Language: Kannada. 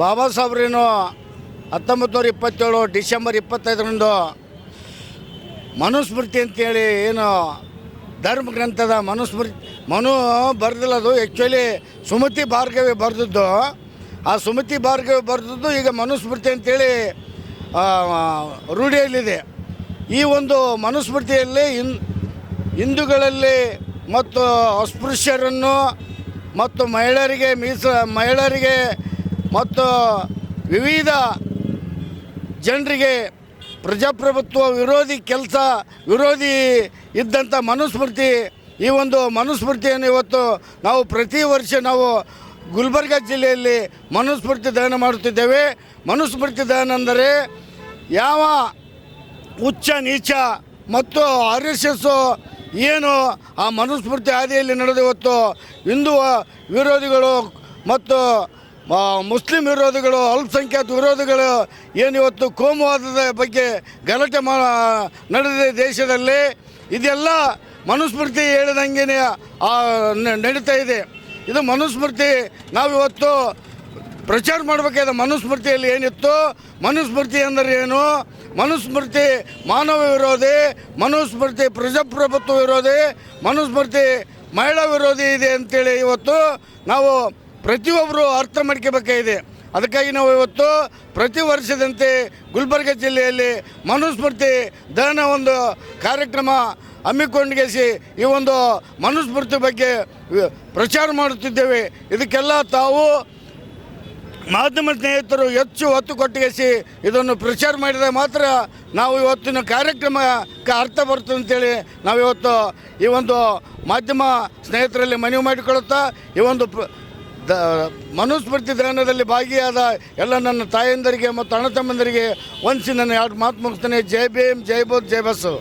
ಬಾಬಾ ಸಾಹೇಬ್ರೇನು ಹತ್ತೊಂಬತ್ತು ನೂರ ಇಪ್ಪತ್ತೇಳು ಡಿಸೆಂಬರ್ ಇಪ್ಪತ್ತೈದರಂದು ಮನುಸ್ಮೃತಿ ಅಂತೇಳಿ ಏನು ಧರ್ಮ ಗ್ರಂಥದ ಮನುಸ್ಮೃತಿ ಮನು ಬರೆದಿಲ್ಲ ಅದು ಆ್ಯಕ್ಚುಲಿ ಸುಮತಿ ಭಾರ್ಗವಿ ಬರೆದದ್ದು. ಆ ಸುಮತಿ ಭಾರ್ಗವಿ ಬರೆದದ್ದು ಈಗ ಮನುಸ್ಮೃತಿ ಅಂತೇಳಿ ರೂಢಿಯಲ್ಲಿದೆ. ಈ ಒಂದು ಮನುಸ್ಮೃತಿಯಲ್ಲಿ ಇನ್ ಹಿಂದೂಗಳಲ್ಲಿ ಮತ್ತು ಅಸ್ಪೃಶ್ಯರನ್ನು ಮತ್ತು ಮಹಿಳೆಯರಿಗೆ ಮೀಸ, ಮಹಿಳೆಯರಿಗೆ ಮತ್ತು ವಿವಿಧ ಜನರಿಗೆ ಪ್ರಜಾಪ್ರಭುತ್ವ ವಿರೋಧಿ ಕೆಲಸ, ವಿರೋಧಿ ಇದ್ದಂಥ ಮನುಸ್ಮೃತಿ, ಈ ಒಂದು ಮನುಸ್ಮೃತಿಯನ್ನು ಇವತ್ತು ನಾವು ಪ್ರತಿ ವರ್ಷ ನಾವು ಗುಲ್ಬರ್ಗ ಜಿಲ್ಲೆಯಲ್ಲಿ ಮನುಸ್ಮೃತಿ ದಹನ ಮಾಡುತ್ತಿದ್ದೇವೆ. ಮನುಸ್ಮೃತಿ ದಹನ ಅಂದರೆ ಯಾವ ಉಚ್ಚ ನೀಚ ಮತ್ತು ಆರ್ ಎಸ್ ಎಸ್ಸು ಏನು ಆ ಮನುಸ್ಮೃತಿ ಹಾದಿಯಲ್ಲಿ ನಡೆದು ಇವತ್ತು ಹಿಂದೂ ವಿರೋಧಿಗಳು ಮತ್ತು ಮುಸ್ಲಿಂ ವಿರೋಧಿಗಳು, ಅಲ್ಪಸಂಖ್ಯಾತ ವಿರೋಧಿಗಳು ಏನು ಇವತ್ತು ಕೋಮುವಾದದ ಬಗ್ಗೆ ಗಲಾಟೆ ಮಾ, ನಡೆದಿದೆ ದೇಶದಲ್ಲಿ. ಇದೆಲ್ಲ ಮನುಸ್ಮೃತಿ ಹೇಳಿದಂಗೆ ನಡೀತಾ ಇದೆ. ಇದು ಮನುಸ್ಮೃತಿ, ನಾವಿವತ್ತು ಪ್ರಚಾರ ಮಾಡಬೇಕಾದ ಮನುಸ್ಮೃತಿಯಲ್ಲಿ ಏನಿತ್ತು? ಮನುಸ್ಮೃತಿ ಅಂದರೆ ಏನು? ಮನುಸ್ಮೃತಿ ಮಾನವ ವಿರೋಧಿ, ಮನುಸ್ಮೃತಿ ಪ್ರಜಾಪ್ರಭುತ್ವ ವಿರೋಧಿ, ಮನುಸ್ಮೃತಿ ಮಹಿಳಾ ವಿರೋಧಿ ಇದೆ ಅಂತೇಳಿ ಇವತ್ತು ನಾವು ಪ್ರತಿಯೊಬ್ಬರು ಅರ್ಥ ಮಾಡ್ಕೋಬೇಕಾಗಿದೆ. ಅದಕ್ಕಾಗಿ ನಾವು ಇವತ್ತು ಪ್ರತಿ ವರ್ಷದಂತೆ ಗುಲ್ಬರ್ಗ ಜಿಲ್ಲೆಯಲ್ಲಿ ಮನುಸ್ಮೃತಿ ದಹನ ಒಂದು ಕಾರ್ಯಕ್ರಮ ಹಮ್ಮಿಕೊಂಡಿಗೆಸಿ ಈ ಒಂದು ಮನುಸ್ಮೃತಿ ಬಗ್ಗೆ ಪ್ರಚಾರ ಮಾಡುತ್ತಿದ್ದೇವೆ. ಇದಕ್ಕೆಲ್ಲ ತಾವು ಮಾಧ್ಯಮ ಸ್ನೇಹಿತರು ಹೆಚ್ಚು ಒತ್ತು ಕೊಟ್ಟಿಗೆಸಿ ಇದನ್ನು ಪ್ರಚಾರ ಮಾಡಿದರೆ ಮಾತ್ರ ನಾವು ಇವತ್ತಿನ ಕಾರ್ಯಕ್ರಮಕ್ಕೆ ಅರ್ಥ ಬರ್ತದೆ ಅಂತೇಳಿ ನಾವು ಇವತ್ತು ಈ ಒಂದು ಮಾಧ್ಯಮ ಸ್ನೇಹಿತರಲ್ಲಿ ಮನವಿ ಮಾಡಿಕೊಳ್ಳುತ್ತಾ ಈ ಒಂದು ಪ್ರ- ದ ಮನುಸ್ಮೃತಿ ದಾನದಲ್ಲಿ ಭಾಗಿಯಾದ ಎಲ್ಲ ನನ್ನ ತಾಯಂದರಿಗೆ ಮತ್ತು ಅಣ್ಣ ತಮ್ಮಂದರಿಗೆ ವಂದಿಸಿ ನನ್ನ ಎರಡು ಮಾತು ಮುಗಿಸ್ತೇನೆ ಜೈ ಭೀಮ್, ಜೈ ಬೋಧ್, ಜೈ ಬಸ್ಸು